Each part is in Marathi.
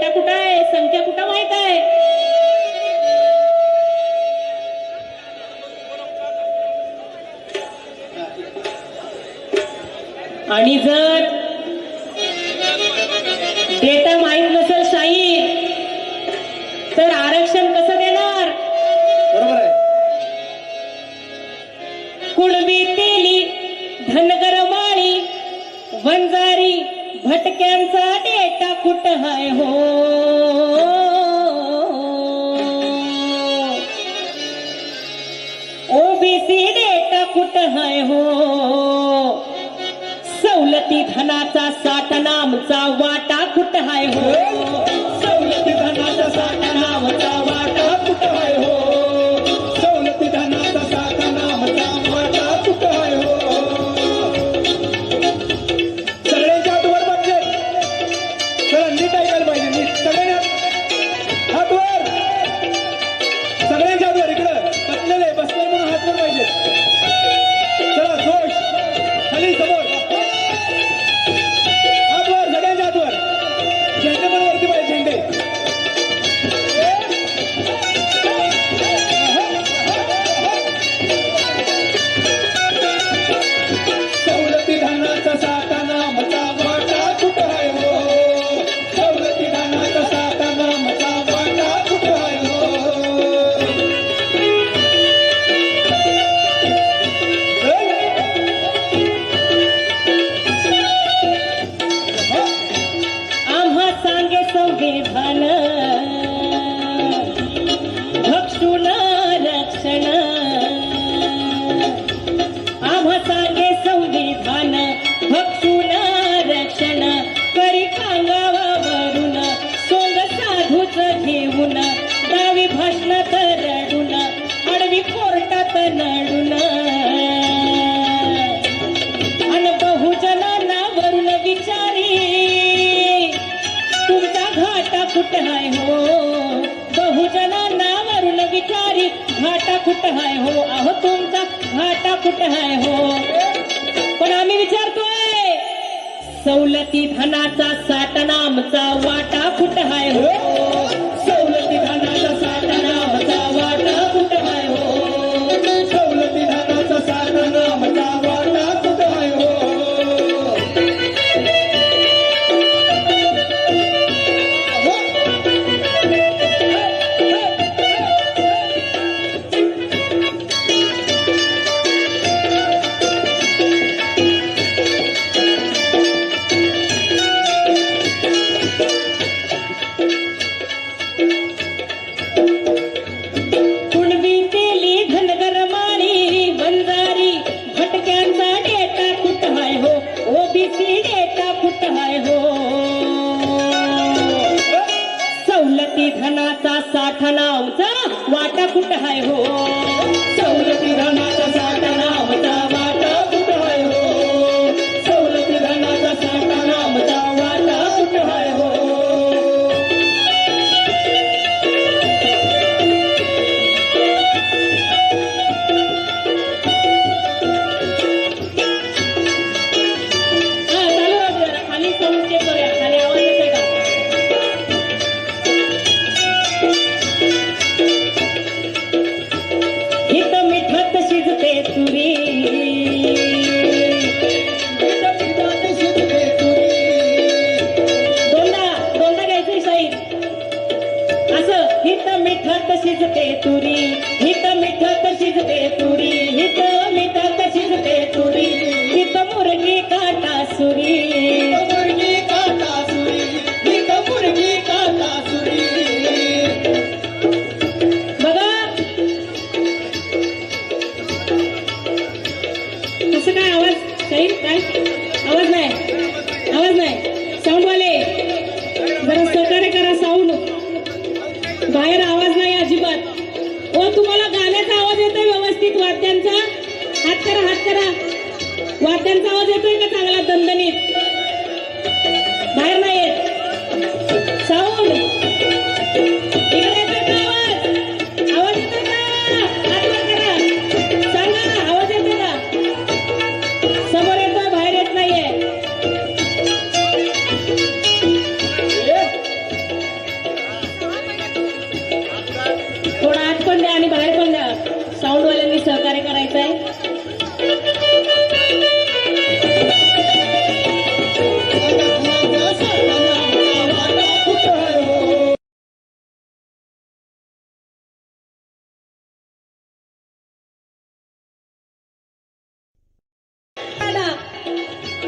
डेटा कुठं आहे? संख्या कुठं माहीत आहे? आणि जर घटक्यांचा डेटा कुठ हाय हो? ओबीसी डेटा कुठ हाय हो? सवलती धनाचा साठा नामचा वाटा कुठ हाय हो? वाट हाय हो. बहुजनांना वरून विचारी घाटा कुठ हाय हो? अहो तुमचा घाटा कुठ हाय हो? पण आम्ही विचारतोय सवलती धनाचा साठा वाटा कुठ हाय हो? पिढेचा पुत हाय हो? सवलती धनाचा साठा लावचा वाटा कुठ हाय हो? सवलती धना काय काय? आवाज नाही. आवाज नाही. सांभाले जरा सहकार्य करा साऊंड. बाहेर आवाज नाही अजिबात. व तुम्हाला गाण्याचा आवाज येतोय व्यवस्थित. वाद्यांचा. हात करा हात करा. वाद्यांचा आवाज येतोय? पण द्या आणि बाहेर पण द्या साऊंडवाल्यांनी सहकार्य करायचं आहे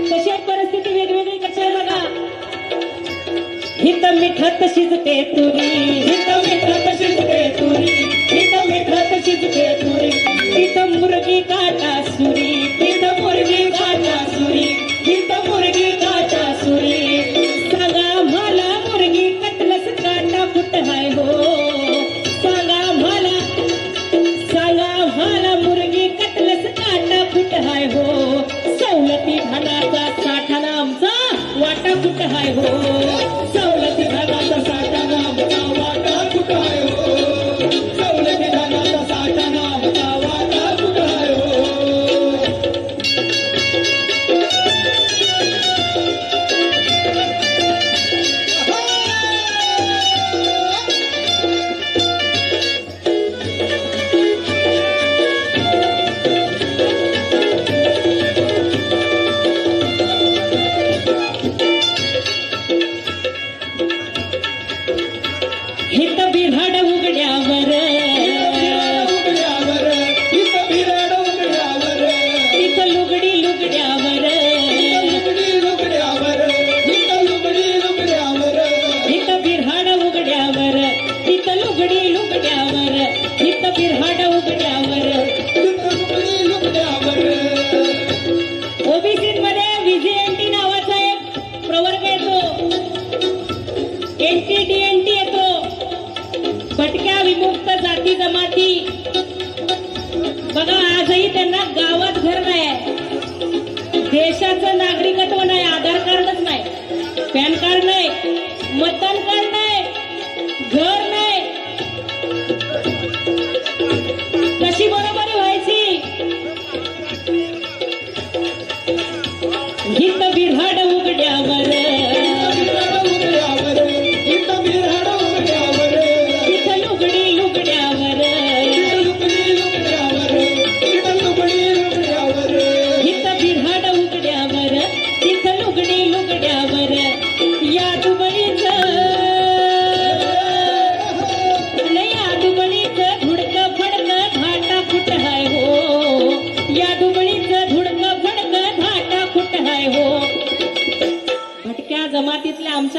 कशी परिस्थिती वेगवेगळी कशा बघा. हित मिठत शिजते तुम्ही. एनटीडीएनटी येतो. भटक्या विमुक्त जाती जमाती. बघा आजही त्यांना गावात घर नाही देशाचं नागरिकत्व नाही आधार कार्डच नाही. पॅन कार्ड नाही मतदान कार्ड नाही. घर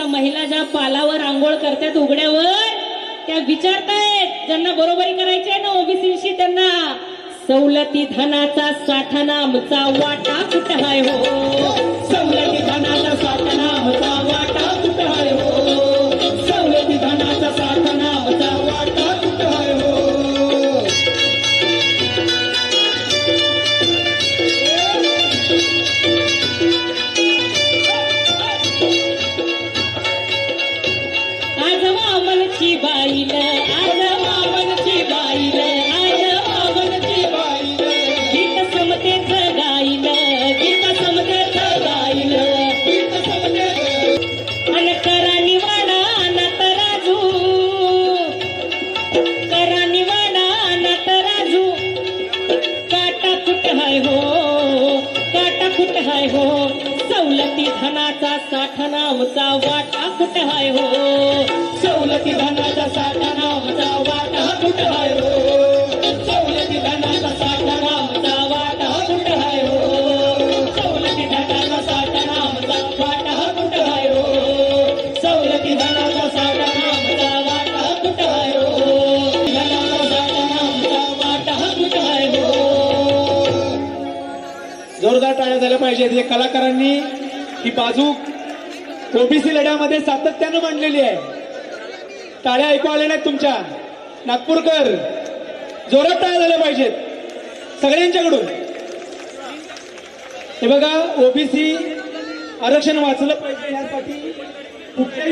जमातीतल्या महिला ज्या पालावर आंघोळ करतात उघड्यावर त्या विचारतायत ज्यांना बरोबरी करायची आहे ना ओबीसीशी त्यांना सवलती धनाचा साठा नामचा वाटा कुठं हाय हो? धनाचा साठा नावचा वाटा कुठ हाय हो? सवलती धनाचा साठा नावचा वाटा कुठ हाय हो? सवलती धनाचा साठा नावचा वाटा कुठ हाय हो? सवलती धनाचा साठा नावचा वाटा कुठ हाय हो? सवलती धनाचा साठा नावचा वाटा कुठ हाय हो? धनाचा साठा नावचा वाटा कुठ हाय हो? जोरदार टाळ्या झाल्या पाहिजेत. हे कलाकारांनी ही बाजू ओबीसी लढ्यामध्ये सातत्यानं मांडलेली आहे. टाळ्या ऐकू आल्या नाहीत तुमच्या. नागपूरकर जोरात टाळ्या झाल्या पाहिजेत. सगळ्यांच्याकडून. हे बघा ओबीसी आरक्षण वाचलं पाहिजे यासाठी कुठल्याही